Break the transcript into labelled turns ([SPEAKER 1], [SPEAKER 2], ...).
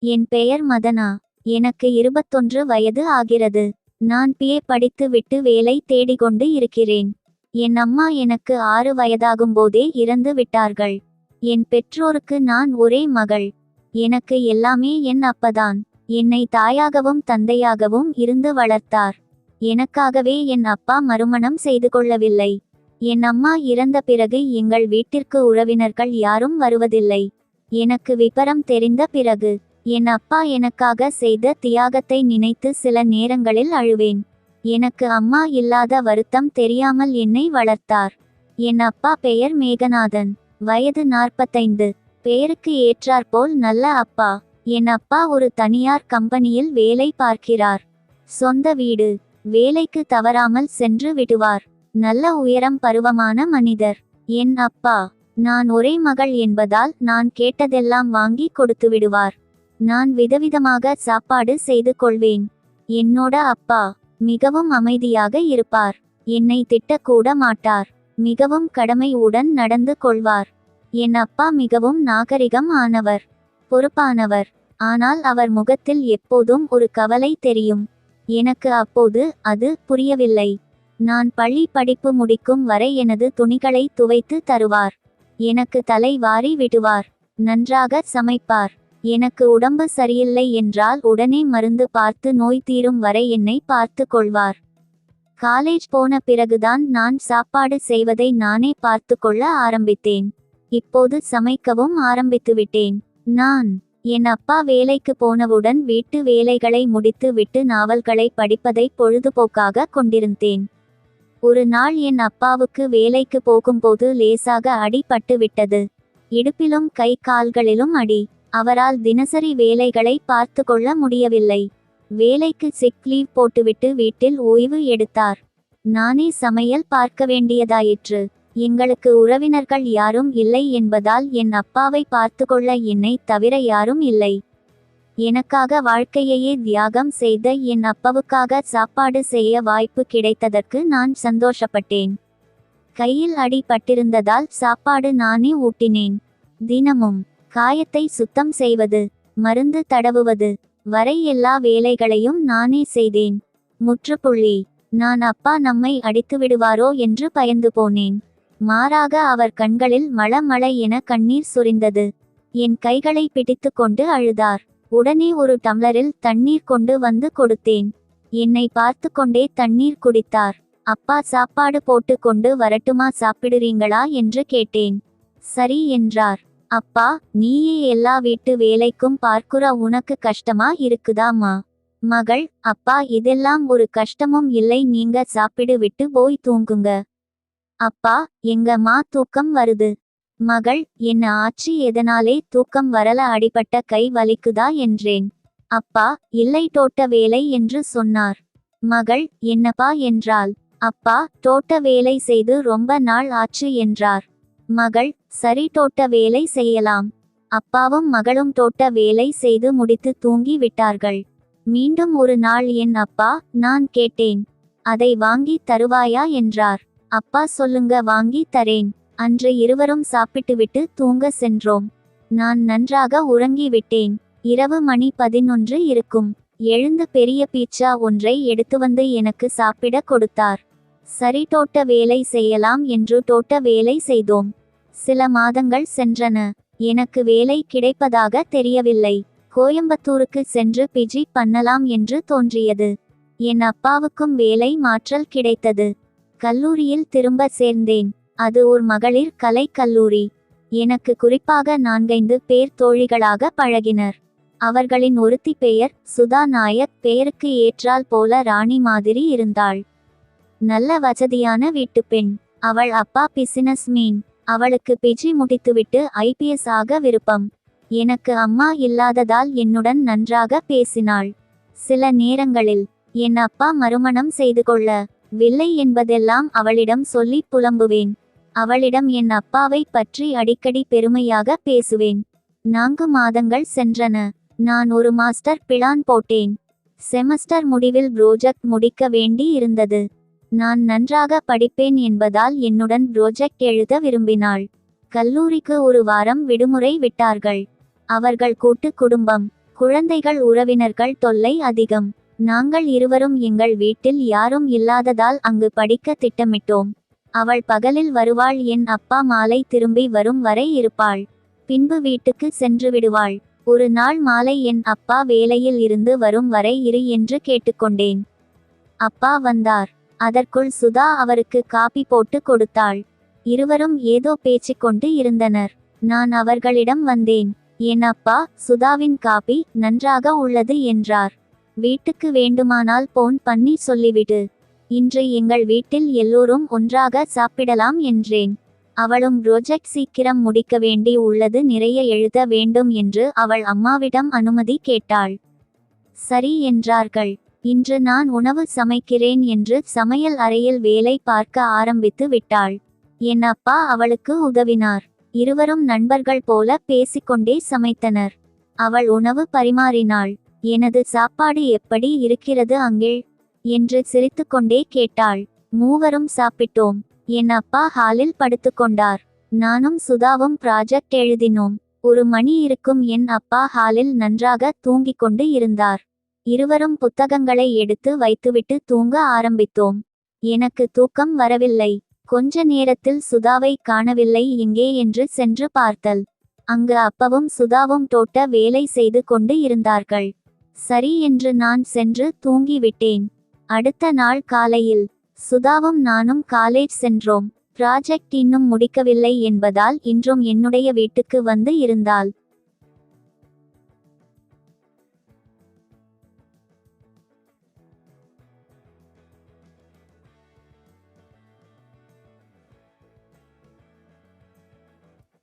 [SPEAKER 1] என் பெயர் மதனா. எனக்கு இருபத்தொன்று வயது ஆகிறது. நான் பிஏ படித்து விட்டு வேலை தேடிக்கொண்டு இருக்கிறேன். என் அம்மா எனக்கு ஆறு வயதாகும்போதே இறந்து விட்டார்கள். என் பெற்றோருக்கு நான் ஒரே மகள். எனக்கு எல்லாமே என் அப்பதான். என்னை தாயாகவும் தந்தையாகவும் இருந்து வளர்த்தார். எனக்காகவே என் அப்பா மறுமணம் செய்து கொள்ளவில்லை. என் அம்மா இறந்த பிறகு எங்கள் வீட்டிற்கு உறவினர்கள் யாரும் வருவதில்லை. எனக்கு விபரம் தெரிந்த பிறகு என் அப்பா எனக்காக செய்த தியாகத்தை நினைத்து சில நேரங்களில் அழுவேன். எனக்கு அம்மா இல்லாத வருத்தம் தெரியாமல் என்னை வளர்த்தார். என் அப்பா பெயர் மேகநாதன். வயது நாற்பத்தைந்து. பெயருக்கு ஏற்றாற்போல் நல்ல அப்பா. என் அப்பா ஒரு தனியார் கம்பெனியில் வேலை பார்க்கிறார். சொந்த வீடு. வேலைக்கு தவறாமல் சென்று விடுவார். நல்ல உயரம் பருவமான மனிதர். என் அப்பா. நான் ஒரே மகள் என்பதால் நான் கேட்டதெல்லாம் வாங்கி கொடுத்து விடுவார். நான் விதவிதமாக சாப்பாடு செய்து கொள்வேன். என்னோட அப்பா மிகவும் அமைதியாக இருப்பார். என்னை திட்டக்கூட மாட்டார். மிகவும் கடமையுடன் நடந்து கொள்வார். என் அப்பா மிகவும் நாகரிகம் ஆனவர் பொறுப்பானவர். ஆனால் அவர் முகத்தில் எப்போதும் ஒரு கவலை தெரியும். எனக்கு அப்போது அது புரியவில்லை. நான் பள்ளி படிப்பு முடிக்கும் வரை எனது துணிகளை துவைத்து தருவார். எனக்கு தலை வாரி விடுவார். நன்றாக சமைப்பார். எனக்கு உடம்பு சரியில்லை என்றால் உடனே மருந்து பார்த்து நோய் தீரும் வரை என்னை பார்த்து கொள்வார். காலேஜ் போன பிறகுதான் நான் சாப்பாடு செய்வதை நானே பார்த்து கொள்ள ஆரம்பித்தேன். இப்போது சமைக்கவும் ஆரம்பித்துவிட்டேன் நான் என் அப்பா வேலைக்கு போனவுடன் வீட்டு வேலைகளை முடித்து விட்டு நாவல்களை படிப்பதை பொழுதுபோக்காக கொண்டிருந்தேன். ஒரு நாள் என் அப்பாவுக்கு வேலைக்கு போகும்போது லேசாக அடி பட்டு விட்டது. இடுப்பிலும் கை கால்களிலும் அடி. அவரால் தினசரி வேலைகளை பார்த்து கொள்ள முடியவில்லை. வேலைக்கு சிக் லீவ் போட்டுவிட்டு வீட்டில் ஓய்வு எடுத்தார். நானே சமையல் பார்க்க வேண்டியதாயிற்று. எங்களுக்கு உறவினர்கள் யாரும் இல்லை என்பதால் என் அப்பாவை பார்த்து கொள்ள என்னை தவிர யாரும் இல்லை. எனக்காக வாழ்க்கையையே தியாகம் செய்த என் அப்பாவுக்காக சாப்பாடு செய்ய வாய்ப்பு கிடைத்ததற்கு நான் சந்தோஷப்பட்டேன். கையில் அடி பட்டிருந்ததால் சாப்பாடு நானே ஊட்டினேன். தினமும் காயத்தை சுத்தம் செய்வது மருந்து தடவுவது வரை எல்லா வேலைகளையும் நானே செய்தேன். முற்றுப்புள்ளி நான் அப்பா நம்மை அடித்து விடுவாரோ என்று பயந்து போனேன். மாறாக அவர் கண்களில் மள என கண்ணீர் சொரிந்தது. என் கைகளை பிடித்து கொண்டு அழுதார். உடனே ஒரு டம்ளரில் தண்ணீர் கொண்டு வந்து கொடுத்தேன். என்னை பார்த்து கொண்டே தண்ணீர் குடித்தார். அப்பா சாப்பாடு போட்டு கொண்டு வரட்டுமா? சாப்பிடுறீங்களா? என்று கேட்டேன். சரி என்றார். அப்பா நீயே எல்லா வீட்டு வேலைக்கும் பார்க்குற உனக்கு கஷ்டமா இருக்குதாம்மா? மகள் அப்பா இதெல்லாம் ஒரு கஷ்டமும் இல்லை நீங்க சாப்பிடு விட்டு போய் தூங்குங்க. அப்பா எங்க மா தூக்கம் வருது? மகள் என்ன ஆச்சு எதனாலே தூக்கம் வரல அடிபட்ட கை வலிக்குதா என்றேன். அப்பா இல்லை தோட்ட வேலை என்று சொன்னார். மகள் என்னப்பா என்றாள். அப்பா தோட்ட வேலை செய்து ரொம்ப நாள் ஆச்சு என்றார். மகள் சரி தோட்ட வேலை செய்யலாம். அப்பாவும் மகளும் தோட்ட வேலை செய்து முடித்து தூங்கி விட்டார்கள். மீண்டும் ஒரு நாள் என் அப்பா நான் கேட்டேன். அதை வாங்கி தருவாயா? என்றார். அப்பா சொல்லுங்க வாங்கி தரேன். அன்று இருவரும் சாப்பிட்டுவிட்டு தூங்க சென்றோம். நான் நன்றாக உறங்கி விட்டேன். இரவு மணி பதினொன்று இருக்கும். எழுந்து பெரிய பீட்சா ஒன்றை எடுத்து வந்து எனக்கு சாப்பிட கொடுத்தார். சரி தோட்ட வேலை செய்யலாம் என்று தோட்ட வேலை செய்தோம். சில மாதங்கள் சென்றன. எனக்கு வேலை கிடைப்பதாக தெரியவில்லை. கோயம்புத்தூருக்கு சென்று பிஜி பண்ணலாம் என்று தோன்றியது. என் அப்பாவுக்கும் வேலை மாற்றல் கிடைத்தது. கல்லூரியில் திரும்ப சேர்ந்தேன். அது ஒரு மகளிர் கலை கல்லூரி. எனக்கு குறிப்பாக நான்கைந்து பேர் தோழிகளாக பழகினர். அவர்களின் ஒருத்தி பெயர் சுதா நாயக் பெயருக்கு ஏற்றால் போல ராணி மாதிரி இருந்தாள். நல்ல வசதியான வீட்டுப் பெண். அவள் அப்பா பிசினஸ் மீன். அவளுக்கு பிஜி முடித்துவிட்டு ஐபிஎஸ் ஆக விருப்பம். எனக்கு அம்மா இல்லாததால் என்னுடன் நன்றாக பேசினாள். சில நேரங்களில் என் அப்பா மறுமணம் செய்து கொள்ள வில்லை என்பதெல்லாம் அவளிடம் சொல்லி புலம்புவேன். அவளிடம் என் அப்பாவை பற்றி அடிக்கடி பெருமையாக பேசுவேன். நான்கு மாதங்கள் சென்றன. நான் ஒரு மாஸ்டர் பிளான் போட்டேன். செமஸ்டர் முடிவில் ப்ரோஜெக்ட் முடிக்க வேண்டி இருந்தது நான் நன்றாக படிப்பேன் என்பதால் என்னுடன் ப்ரோஜெக்ட் எழுத விரும்பினாள். கல்லூரிக்கு ஒரு வாரம் விடுமுறை விட்டார்கள். அவர்கள் கூட்டு குடும்பம் குழந்தைகள் உறவினர்கள் தொல்லை அதிகம். நாங்கள் இருவரும் எங்கள் வீட்டில் யாரும் இல்லாததால் அங்கு படிக்க திட்டமிட்டோம். அவள் பகலில் வருவாள் என் அப்பா மாலை திரும்பி வரும் வரை இருப்பாள். பின்பு வீட்டுக்கு சென்று விடுவாள். ஒரு நாள் மாலை என் அப்பா வேலையில் இருந்து வரும் வரை இரு என்று கேட்டுக்கொண்டேன். அப்பா வந்தார். அதற்குள் சுதா அவருக்கு காபி போட்டு கொடுத்தாள். இருவரும் ஏதோ பேச்சு கொண்டு இருந்தனர். நான் அவர்களிடம் வந்தேன். என் அப்பா சுதாவின் காபி நன்றாக உள்ளது என்றார். வீட்டுக்கு வேண்டுமானால் போன் பண்ணி சொல்லிவிடு. இன்று எங்கள் வீட்டில் எல்லோரும் ஒன்றாக சாப்பிடலாம் என்றேன். அவளும் ப்ரொஜெக்ட் சீக்கிரம் முடிக்க வேண்டி உள்ளது நிறைய எழுத வேண்டும் என்று அவள் அம்மாவிடம் அனுமதி கேட்டாள். சரி என்றார்கள். இன்று நான் உணவு சமைக்கிறேன் என்று சமையல் அறையில் வேலை பார்க்க ஆரம்பித்து விட்டாள். என் அப்பா அவளுக்கு உதவினார். இருவரும் நண்பர்கள் போல பேசிக்கொண்டே சமைத்தனர். அவள் உணவு பரிமாறினாள். எனது சாப்பாடு எப்படி இருக்கிறது அங்கிள் என்று சிரித்துக்கொண்டே கேட்டாள். மூவரும் சாப்பிட்டோம் என் அப்பா ஹாலில் படுத்துக்கொண்டார். நானும் சுதாவும் ப்ராஜெக்ட் எழுதினோம். ஒரு மணி இருக்கும் என் அப்பா ஹாலில் நன்றாக தூங்கிக் கொண்டு இருந்தார். இருவரும் புத்தகங்களை எடுத்து வைத்துவிட்டு தூங்க ஆரம்பித்தோம். எனக்கு தூக்கம் வரவில்லை. கொஞ்ச நேரத்தில் சுதாவை காணவில்லை. எங்கே என்று சென்று பார்த்தல். அங்கு அப்பவும் சுதாவும் தோட்ட வேலை செய்து கொண்டு இருந்தார்கள். சரி என்று நான் சென்று தூங்கிவிட்டேன். அடுத்த நாள் காலையில் சுதாவும் நானும் காலேஜ் சென்றோம். ப்ராஜெக்ட் இன்னும் முடிக்கவில்லை என்பதால் இன்றும் என்னுடைய வீட்டுக்கு வந்து இருந்தாள்.